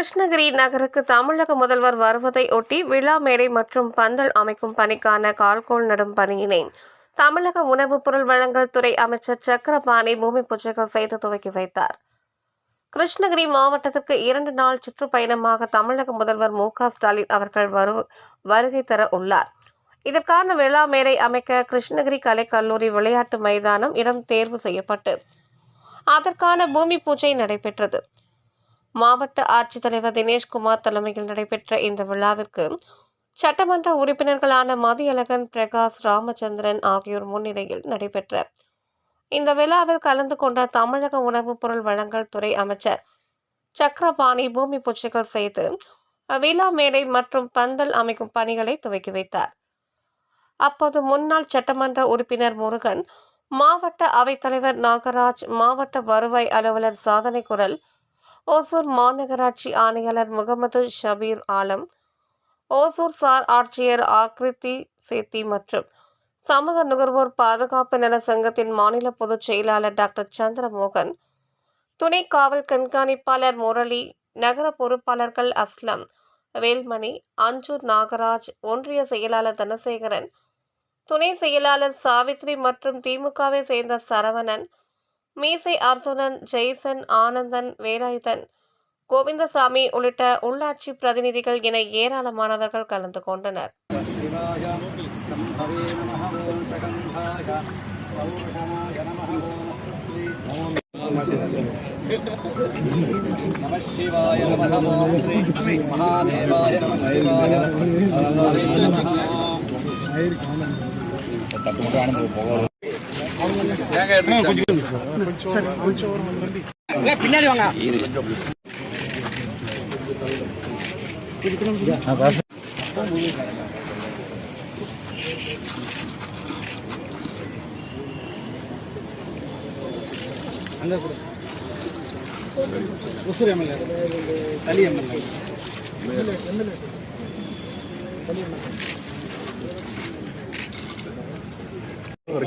கிருஷ்ணகிரி நகருக்கு தமிழக முதல்வர் வருவதை ஒட்டி விழா மேடை மற்றும் பந்தல் அமைக்கும் பணிக்கான கால்கோள் நடும் பணியினை தமிழக உணவுப் பொருள் வழங்கல் துறை அமைச்சர் சக்கரபாணி பூமி பூஜைகள் செய்து துவக்கி வைத்தார். கிருஷ்ணகிரி மாவட்டத்திற்கு இரண்டு நாள் சுற்றுப்பயணமாக தமிழக முதல்வர் மு ஸ்டாலின் அவர்கள் வரு வருகை தர உள்ளார். இதற்கான விழா மேடை அமைக்க கிருஷ்ணகிரி கலைக்கல்லூரி விளையாட்டு மைதானம் இடம் தேர்வு செய்யப்பட்டு அதற்கான பூமி பூஜை நடைபெற்றது. மாவட்ட ஆட்சித்தலைவர் தினேஷ்குமார் தலைமையில் நடைபெற்ற இந்த விழாவிற்கு சட்டமன்ற உறுப்பினர்களான மதியழகன் பிரகாஷ் ராமச்சந்திரன் ஆகியோர் முன்னிலையில் நடைபெற்ற இந்த விழாவில் கலந்து கொண்ட தமிழக உணவுப் பொருள் வழங்கல் துறை அமைச்சர் சக்கரபாணி பூமி பூஜைகள் செய்து விழா மேடை மற்றும் பந்தல் அமைக்கும் பணிகளை துவக்கி வைத்தார். அப்போது முன்னாள் சட்டமன்ற உறுப்பினர் முருகன் மாவட்ட அவைத்தலைவர் நாகராஜ் மாவட்ட வருவாய் அலுவலர் சாதனை குரல் ஓசூர் மாநகராட்சி ஆணையாளர் முகமது ஷபீர் ஆலம் ஓசூர் சார் ஆட்சியர் ஆக்ரித்தி சேத்தி மற்றும் சமூக நுகர்வோர் பாதுகாப்பு நல சங்கத்தின் மாநில பொதுச் செயலாளர் டாக்டர் சந்திரமோகன் துணை காவல் கண்காணிப்பாளர் முரளி நகர பொறுப்பாளர்கள் அஸ்லம் வேல்மணி அஞ்சூர் நாகராஜ் ஒன்றிய செயலாளர் தனசேகரன் துணை செயலாளர் சாவித்ரி மற்றும் திமுகவை சேர்ந்த சரவணன் மீசை அர்ஜுனன் ஜெய்சன் ஆனந்தன் வேலாயுதன் கோவிந்தசாமி உள்ளிட்ட உள்ளாட்சி பிரதிநிதிகள் என ஏராளமானவர்கள் கலந்து கொண்டனர். சத்தம் போட்டு ஆனந்தம் பின்னாடி வாங்க. கொடு உசுர் எம்எல்ஏ. தனி எம்எல்ஏ. இந்த கூட